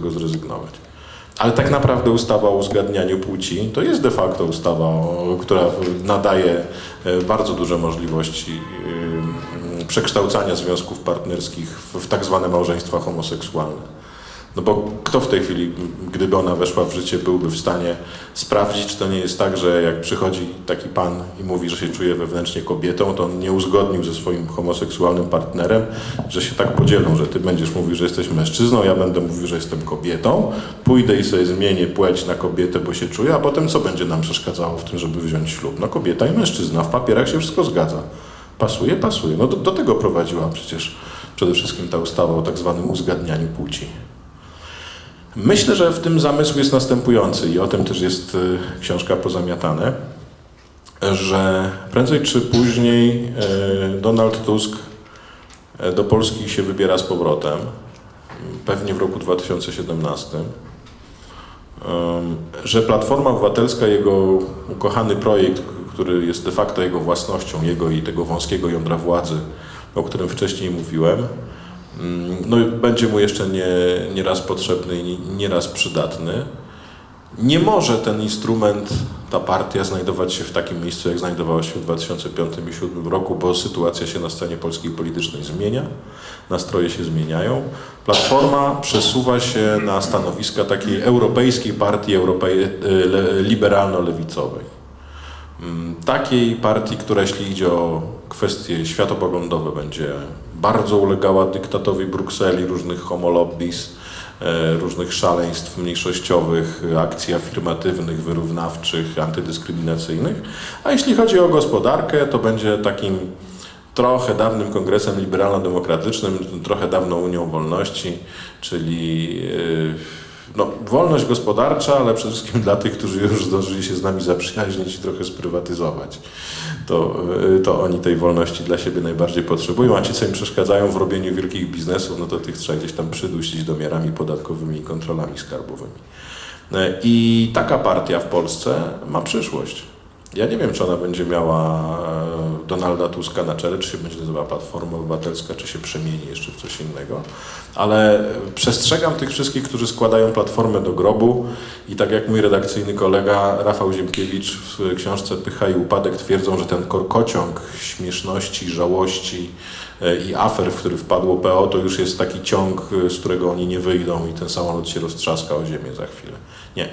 tego zrezygnować. Ale tak naprawdę ustawa o uzgadnianiu płci to jest de facto ustawa, która nadaje e, bardzo duże możliwości e, przekształcania związków partnerskich w, w tak zwane małżeństwa homoseksualne. No bo kto w tej chwili, gdyby ona weszła w życie, byłby w stanie sprawdzić, czy to nie jest tak, że jak przychodzi taki pan i mówi, że się czuje wewnętrznie kobietą, to on nie uzgodnił ze swoim homoseksualnym partnerem, że się tak podzielą, że ty będziesz mówił, że jesteś mężczyzną, ja będę mówił, że jestem kobietą, pójdę i sobie zmienię płeć na kobietę, bo się czuję, a potem co będzie nam przeszkadzało w tym, żeby wziąć ślub? No kobieta i mężczyzna, w papierach się wszystko zgadza. Pasuje? Pasuje. No do, do tego prowadziła przecież przede wszystkim ta ustawa o tak zwanym uzgadnianiu płci. Myślę, że w tym zamysł jest następujący i o tym też jest y, książka pozamiatane, że prędzej czy później y, Donald Tusk y, do Polski się wybiera z powrotem, pewnie w roku 2017, Ym, że Platforma Obywatelska, jego ukochany projekt, który jest de facto jego własnością, jego i tego wąskiego jądra władzy, o którym wcześniej mówiłem, no, będzie mu jeszcze nie, nie raz potrzebny i nie- raz przydatny. Nie może ten instrument, ta partia znajdować się w takim miejscu, jak znajdowała się w 2005 i 2007 roku, bo sytuacja się na scenie polskiej politycznej zmienia, nastroje się zmieniają. Platforma przesuwa się na stanowiska takiej europejskiej partii europej, le- liberalno-lewicowej. Mm, Takiej partii, która jeśli idzie o kwestie światopoglądowe, będzie bardzo ulegała dyktatowi Brukseli, różnych homolobbies, e, różnych szaleństw mniejszościowych, akcji afirmatywnych, wyrównawczych, antydyskryminacyjnych. A jeśli chodzi o gospodarkę, to będzie takim trochę dawnym kongresem liberalno-demokratycznym, trochę dawną Unią Wolności, czyli e, no, wolność gospodarcza, ale przede wszystkim dla tych, którzy już zdążyli się z nami zaprzyjaźnić i trochę sprywatyzować. To, y, to oni tej wolności dla siebie najbardziej potrzebują, a ci, co im przeszkadzają w robieniu wielkich biznesów, no to tych trzeba gdzieś tam przydusić domiarami podatkowymi i kontrolami skarbowymi. Y, I taka partia w Polsce ma przyszłość. Ja nie wiem, czy ona będzie miała e, Donalda Tuska na czele, czy się będzie nazywała Platforma Obywatelska, czy się przemieni jeszcze w coś innego, ale przestrzegam tych wszystkich, którzy składają Platformę do grobu i tak jak mój redakcyjny kolega Rafał Ziemkiewicz w książce Pycha i Upadek twierdzą, że ten korkociąg śmieszności, żałości e, i afer, w który wpadło PO, to już jest taki ciąg, e, z którego oni nie wyjdą i ten samolot się roztrzaska o ziemię za chwilę. Nie.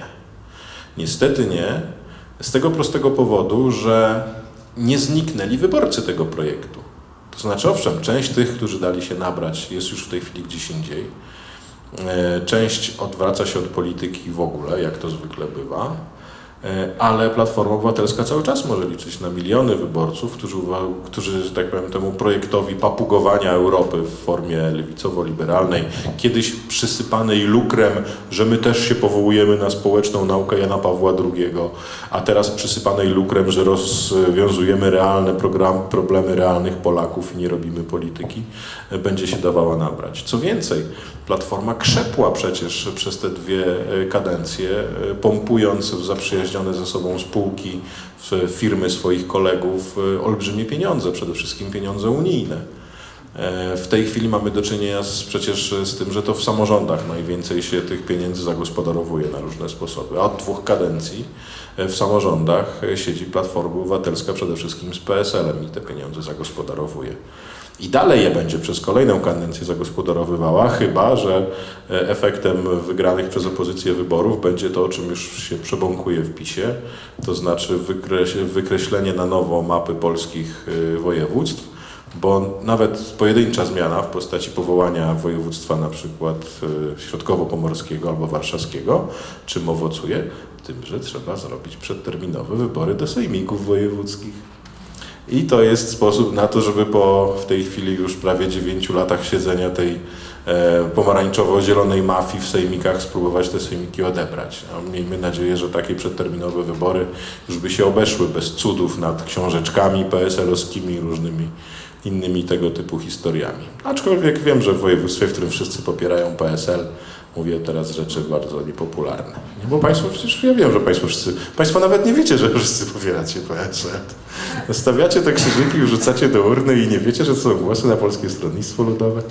Niestety nie. Z tego prostego powodu, że nie zniknęli wyborcy tego projektu. To znaczy, owszem, część tych, którzy dali się nabrać, jest już w tej chwili gdzieś indziej. E, Część odwraca się od polityki w ogóle, jak to zwykle bywa. E, Ale Platforma Obywatelska cały czas może liczyć na miliony wyborców, którzy, którzy że tak powiem, temu projektowi papugowania Europy w formie lewicowo-liberalnej, kiedyś przysypanej lukrem, że my też się powołujemy na społeczną naukę Jana Pawła II, a teraz przysypanej lukrem, że rozwiązujemy realne program, problemy realnych Polaków i nie robimy polityki, e, będzie się dawała nabrać. Co więcej, Platforma krzepła przecież przez te dwie e, kadencje, pompując w zaprzyjaźnione ze sobą spółki, firmy swoich kolegów e, olbrzymie pieniądze, przede wszystkim pieniądze unijne. E, W tej chwili mamy do czynienia z, przecież z tym, że to w samorządach najwięcej się tych pieniędzy zagospodarowuje na różne sposoby. A od dwóch kadencji e, w samorządach siedzi Platforma Obywatelska przede wszystkim z PSL-em i te pieniądze zagospodarowuje. I dalej je będzie przez kolejną kadencję zagospodarowywała, chyba że e, efektem wygranych przez opozycję wyborów będzie to, o czym już się przebąkuje w PiSie, to znaczy wykreś, wykreślenie na nowo mapy polskich e, województw, bo nawet pojedyncza zmiana w postaci powołania województwa na przykład e, środkowo-pomorskiego albo warszawskiego, czym owocuje? Tym, że trzeba zrobić przedterminowe wybory do sejmików wojewódzkich. I to jest sposób na to, żeby po w tej chwili już prawie 9 latach siedzenia tej e, pomarańczowo-zielonej mafii w sejmikach spróbować te sejmiki odebrać. A miejmy nadzieję, że takie przedterminowe wybory już by się obeszły bez cudów nad książeczkami PSL-owskimi różnymi innymi tego typu historiami. Aczkolwiek wiem, że w województwie, w którym wszyscy popierają PSL, mówię teraz rzeczy bardzo niepopularne. Nie, bo Państwo przecież, ja wiem, że Państwo wszyscy, Państwo nawet nie wiecie, że wszyscy popieracie PSL. Stawiacie te krzyżyki, wrzucacie do urny i nie wiecie, że to są głosy na Polskie Stronnictwo Ludowe?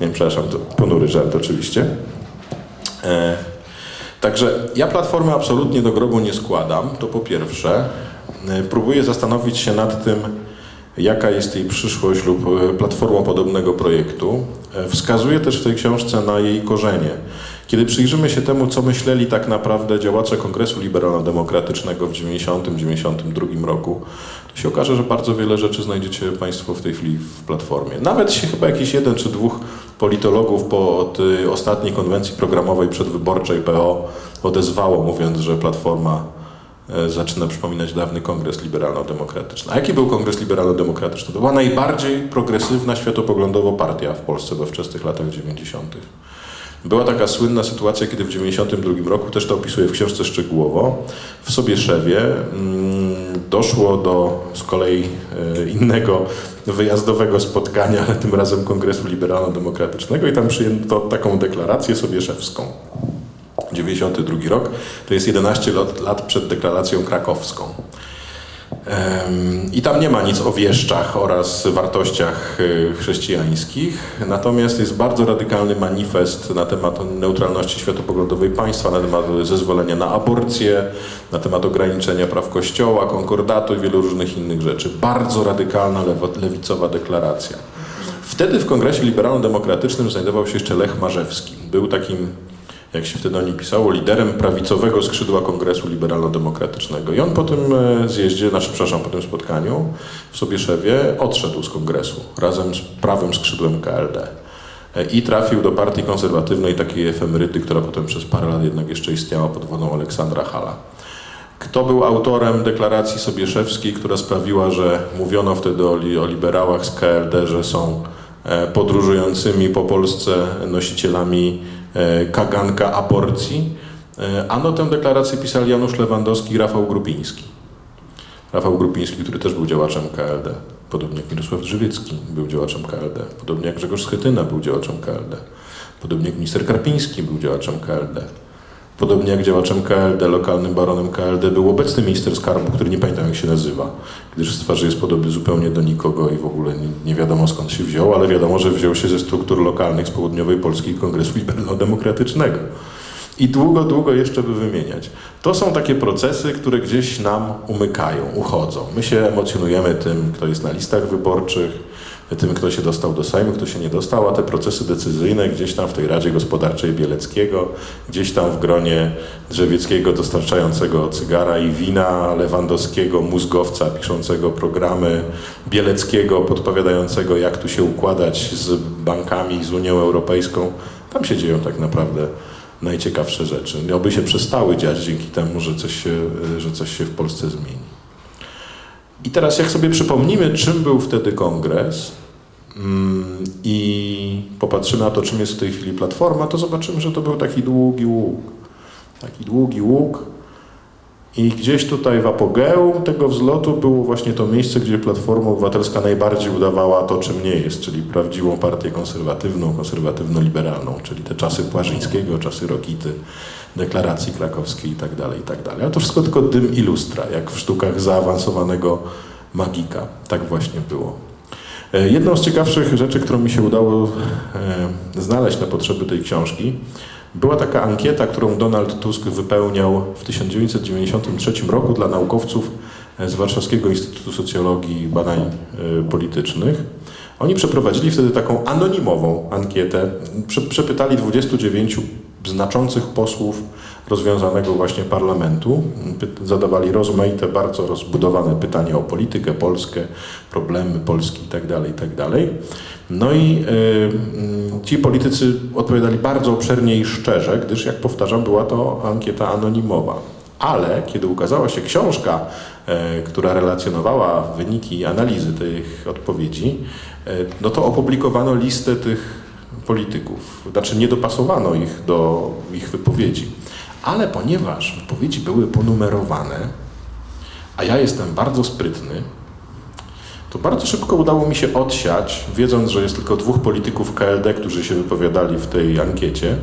Nie, przepraszam, to ponury żart oczywiście. E, Także ja platformy absolutnie do grobu nie składam, to po pierwsze. E, Próbuję zastanowić się nad tym, jaka jest jej przyszłość lub e, platformą podobnego projektu. E, Wskazuję też w tej książce na jej korzenie. Kiedy przyjrzymy się temu, co myśleli tak naprawdę działacze Kongresu Liberalno-Demokratycznego w 90-92 roku, to się okaże, że bardzo wiele rzeczy znajdziecie Państwo w tej chwili w platformie. Nawet się chyba jakiś jeden czy dwóch politologów po y, ostatniej konwencji programowej przedwyborczej PO odezwało, mówiąc, że Platforma zaczyna przypominać dawny Kongres Liberalno-Demokratyczny. A jaki był Kongres Liberalno-Demokratyczny? To była najbardziej progresywna światopoglądowo partia w Polsce we wczesnych latach 90. Była taka słynna sytuacja, kiedy w 92 roku, też to opisuję w książce szczegółowo, w Sobieszewie mm, doszło do z kolei e, innego wyjazdowego spotkania, ale tym razem Kongresu Liberalno-Demokratycznego i tam przyjęto taką deklarację sobieszewską. 92 rok, to jest 11 lat, lat przed deklaracją krakowską. I tam nie ma nic o wieszczach oraz wartościach y, chrześcijańskich, natomiast jest bardzo radykalny manifest na temat neutralności światopoglądowej państwa, na temat zezwolenia na aborcję, na temat ograniczenia praw kościoła, konkordatu i wielu różnych innych rzeczy. Bardzo radykalna lewicowa deklaracja. Wtedy w Kongresie Liberalno-Demokratycznym znajdował się jeszcze Lech Marzewski. Był takim jak się wtedy o nim pisało, liderem prawicowego skrzydła Kongresu Liberalno-Demokratycznego. I on po tym e, zjeździe, znaczy, przepraszam, po tym spotkaniu w Sobieszewie odszedł z kongresu razem z prawym skrzydłem KLD. E, I trafił do partii konserwatywnej, takiej efemeryty, która potem przez parę lat jednak jeszcze istniała pod wodą Aleksandra Hala. Kto był autorem deklaracji sobieszewskiej, która sprawiła, że mówiono wtedy o, li, o liberałach z KLD, że są e, podróżującymi po Polsce nosicielami kaganka aborcji? E, Ano tę deklarację pisali Janusz Lewandowski i Rafał Grupiński. Rafał Grupiński, który też był działaczem KLD, podobnie jak Mirosław Drzewiecki był działaczem KLD, podobnie jak Grzegorz Schetyna był działaczem KLD, podobnie jak minister Karpiński był działaczem KLD. Podobnie jak działaczem KLD, lokalnym baronem KLD był obecny minister skarbu, który nie pamiętam jak się nazywa, gdyż z twarzy jest podobny zupełnie do nikogo i w ogóle nie, nie wiadomo skąd się wziął, ale wiadomo, że wziął się ze struktur lokalnych z południowej Polski Kongresu Liberalno-Demokratycznego. I długo, długo jeszcze by wymieniać. To są takie procesy, które gdzieś nam umykają, uchodzą. My się emocjonujemy tym, kto jest na listach wyborczych, tym, kto się dostał do Sejmu, kto się nie dostał, a te procesy decyzyjne gdzieś tam w tej Radzie Gospodarczej Bieleckiego, gdzieś tam w gronie Drzewieckiego dostarczającego cygara i wina, Lewandowskiego, mózgowca piszącego programy, Bieleckiego podpowiadającego, jak tu się układać z bankami, z Unią Europejską. Tam się dzieją tak naprawdę najciekawsze rzeczy. Oby się przestały dziać dzięki temu, że coś się, że coś się w Polsce zmieni. I teraz jak sobie przypomnimy, czym był wtedy kongres mm, i popatrzymy na to, czym jest w tej chwili Platforma, to zobaczymy, że to był taki długi łuk. Taki długi łuk. I gdzieś tutaj w apogeum tego wzlotu było właśnie to miejsce, gdzie Platforma Obywatelska najbardziej udawała to, czym nie jest, czyli prawdziwą partię konserwatywną, konserwatywno-liberalną, czyli te czasy Płażyńskiego, czasy Rokity, deklaracji krakowskiej i tak dalej, i tak dalej. A to wszystko tylko dym i lustra, jak w sztukach zaawansowanego magika. Tak właśnie było. E, Jedną z ciekawszych rzeczy, którą mi się udało e, znaleźć na potrzeby tej książki, była taka ankieta, którą Donald Tusk wypełniał w 1993 roku dla naukowców e, z Warszawskiego Instytutu Socjologii i Badań e, Politycznych. Oni przeprowadzili wtedy taką anonimową ankietę. Prze- Przepytali 29 znaczących posłów rozwiązanego właśnie parlamentu. Zadawali rozmaite, bardzo rozbudowane pytania o politykę, Polskę, problemy Polski itd. itd. No i y, ci politycy odpowiadali bardzo obszernie i szczerze, gdyż, jak powtarzam, była to ankieta anonimowa. Ale kiedy ukazała się książka, e, która relacjonowała wyniki analizy tych odpowiedzi, e, no to opublikowano listę tych polityków. Znaczy nie dopasowano ich do ich wypowiedzi. Ale ponieważ wypowiedzi były ponumerowane, a ja jestem bardzo sprytny, to bardzo szybko udało mi się odsiać, wiedząc, że jest tylko dwóch polityków KLD, którzy się wypowiadali w tej ankiecie,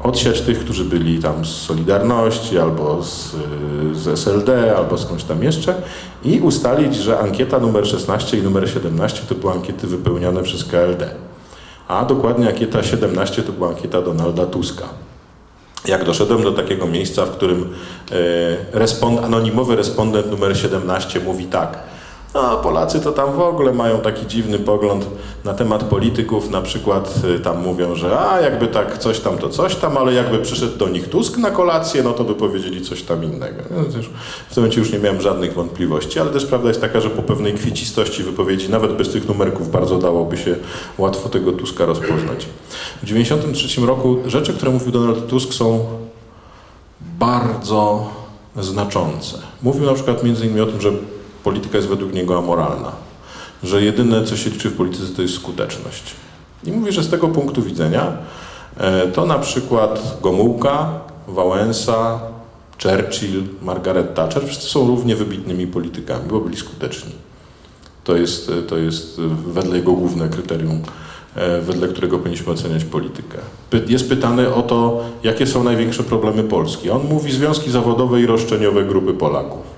odsiać tych, którzy byli tam z Solidarności, albo z, y, z SLD, albo skądś tam jeszcze i ustalić, że ankieta numer 16 i numer 17 to były ankiety wypełnione przez KLD. A dokładnie ankieta 17 to była ankieta Donalda Tuska. Jak doszedłem do takiego miejsca, w którym e, respond, anonimowy respondent numer 17 mówi tak. No, Polacy to tam w ogóle mają taki dziwny pogląd na temat polityków. Na przykład y, tam mówią, że a jakby tak coś tam, to coś tam, ale jakby przyszedł do nich Tusk na kolację, no to by powiedzieli coś tam innego. No, w tym momencie już nie miałem żadnych wątpliwości, ale też prawda jest taka, że po pewnej kwiecistości wypowiedzi, nawet bez tych numerków, bardzo dałoby się łatwo tego Tuska rozpoznać. W 1993 roku rzeczy, które mówił Donald Tusk są bardzo znaczące. Mówił na przykład między innymi o tym, że polityka jest według niego amoralna, że jedyne, co się liczy w polityce, to jest skuteczność. I mówi, że z tego punktu widzenia e, to na przykład Gomułka, Wałęsa, Churchill, Margaret Thatcher wszyscy są równie wybitnymi politykami, bo byli skuteczni. To jest, to jest wedle jego główne kryterium, e, wedle którego powinniśmy oceniać politykę. Jest pytany o to, jakie są największe problemy Polski. On mówi związki zawodowe i roszczeniowe grupy Polaków.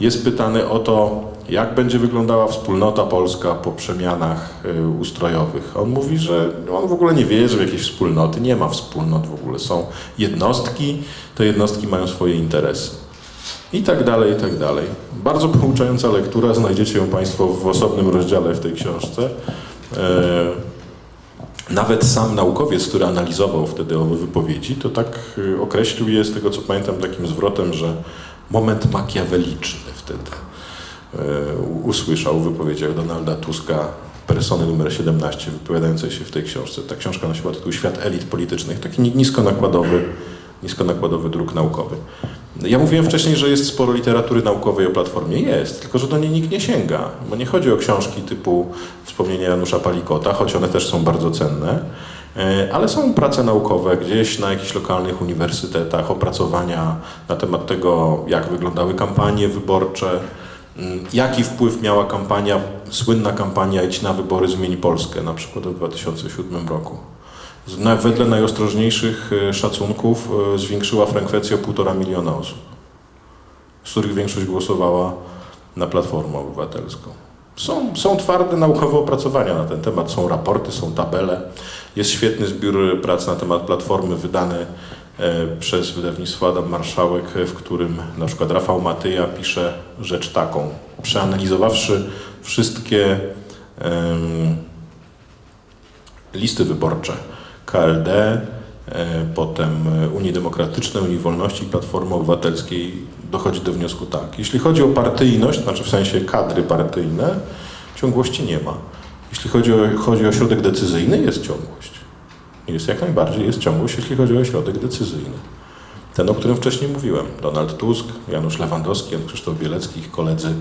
Jest pytany o to, jak będzie wyglądała wspólnota polska po przemianach y, ustrojowych. On mówi, że on w ogóle nie wierzy w jakieś wspólnoty, nie ma wspólnot w ogóle. Są jednostki, te jednostki mają swoje interesy. I tak dalej, i tak dalej. Bardzo pouczająca lektura, znajdziecie ją Państwo w osobnym rozdziale w tej książce. E, Nawet sam naukowiec, który analizował wtedy owe wypowiedzi, to tak y, określił je, z tego co pamiętam, takim zwrotem, że moment makiaweliczny wtedy e, usłyszał w wypowiedziach Donalda Tuska, persony numer 17, wypowiadającej się w tej książce. Ta książka nosiła tytuł Świat elit politycznych, taki ni- niskonakładowy, niskonakładowy druk naukowy. Ja mówiłem wcześniej, że jest sporo literatury naukowej o Platformie. Jest, tylko że do niej nikt nie sięga, bo nie chodzi o książki typu Wspomnienia Janusza Palikota, choć one też są bardzo cenne, ale są prace naukowe gdzieś na jakichś lokalnych uniwersytetach, opracowania na temat tego, jak wyglądały kampanie wyborcze, mm, jaki wpływ miała kampania, słynna kampania Idź na wybory, zmień Polskę, na przykład w 2007 roku. Wedle najostrożniejszych e, szacunków e, zwiększyła frekwencję o 1,5 miliona osób, z których większość głosowała na Platformę Obywatelską. Są, są twarde naukowe opracowania na ten temat, są raporty, są tabele. Jest świetny zbiór prac na temat Platformy wydany e, przez wydawnictwo Adam Marszałek, w którym na przykład Rafał Matyja pisze rzecz taką. Przeanalizowawszy wszystkie em, listy wyborcze KLD, e, potem Unii Demokratycznej, Unii Wolności Platformy Obywatelskiej dochodzi do wniosku tak. Jeśli chodzi o partyjność, znaczy w sensie kadry partyjne, ciągłości nie ma. Jeśli chodzi o, chodzi o środek decyzyjny, jest ciągłość. Jest jak najbardziej, jest ciągłość, jeśli chodzi o środek decyzyjny. Ten, o którym wcześniej mówiłem. Donald Tusk, Janusz Lewandowski, Jan Krzysztof Bielecki, ich koledzy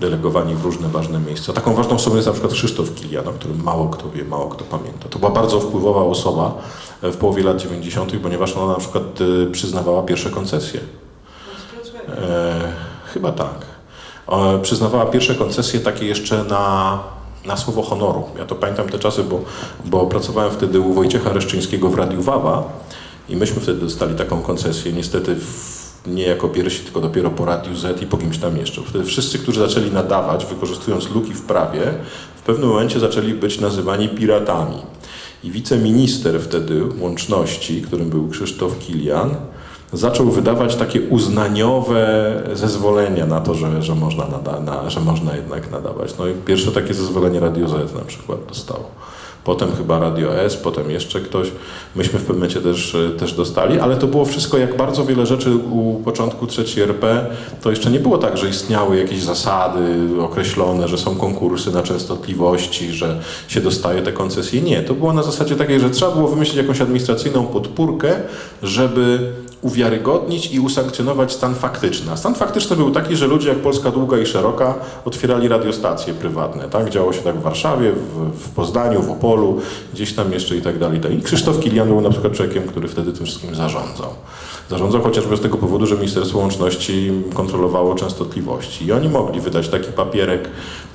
delegowani w różne ważne miejsca. Taką ważną osobą jest na przykład Krzysztof Kilian, o którym mało kto wie, mało kto pamięta. To była bardzo wpływowa osoba e, w połowie lat 90., ponieważ ona na przykład e, przyznawała pierwsze koncesje. E, chyba tak. E, przyznawała pierwsze koncesje takie jeszcze na, na słowo honoru. Ja to pamiętam te czasy, bo, bo pracowałem wtedy u Wojciecha Reszczyńskiego w Radiu Wawa i myśmy wtedy dostali taką koncesję, niestety w, nie jako pierwsi, tylko dopiero po Radiu Z i po kimś tam jeszcze. Wtedy wszyscy, którzy zaczęli nadawać, wykorzystując luki w prawie, w pewnym momencie zaczęli być nazywani piratami. I wiceminister wtedy łączności, którym był Krzysztof Kilian, zaczął wydawać takie uznaniowe zezwolenia na to, że, że, można, nada, na, że można jednak nadawać. No i pierwsze takie zezwolenie Radio Z na przykład dostało. Potem chyba Radio S, potem jeszcze ktoś. Myśmy w pewnym momencie też, też dostali, ale to było wszystko, jak bardzo wiele rzeczy u początku III RP, to jeszcze nie było tak, że istniały jakieś zasady określone, że są konkursy na częstotliwości, że się dostaje te koncesje. Nie, to było na zasadzie takiej, że trzeba było wymyślić jakąś administracyjną podpórkę, żeby uwiarygodnić i usankcjonować stan faktyczny. A stan faktyczny był taki, że ludzie jak Polska Długa i Szeroka otwierali radiostacje prywatne. Tak? Działo się tak w Warszawie, w, w Poznaniu, w Opolu, gdzieś tam jeszcze i tak dalej. I Krzysztof Kilian był na przykład człowiekiem, który wtedy tym wszystkim zarządzał. Zarządzał chociażby z tego powodu, że Ministerstwo Łączności kontrolowało częstotliwości. I oni mogli wydać taki papierek,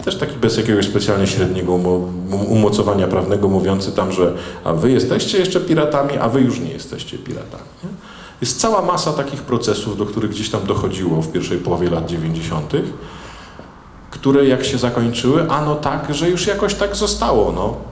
też taki bez jakiegoś specjalnie średniego umo- umocowania prawnego, mówiący tam, że a wy jesteście jeszcze piratami, a wy już nie jesteście piratami. Nie? Jest cała masa takich procesów, do których gdzieś tam dochodziło w pierwszej połowie lat 90., które jak się zakończyły, ano tak, że już jakoś tak zostało. No.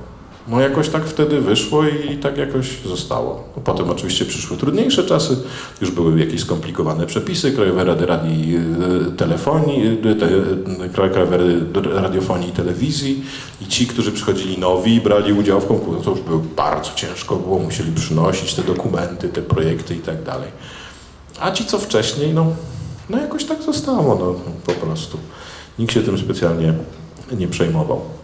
No jakoś tak wtedy wyszło i tak jakoś zostało. No, Potem oczywiście przyszły trudniejsze czasy, już były jakieś skomplikowane przepisy Krajowej Rady Radii e, Telefonii, e, te, e, Radiofonii i Telewizji i ci, którzy przychodzili nowi i brali udział w konkursie, to już było bardzo ciężko było, musieli przynosić te dokumenty, te projekty i tak dalej. A ci, co wcześniej, no, no jakoś tak zostało, no po prostu. Nikt się tym specjalnie nie przejmował.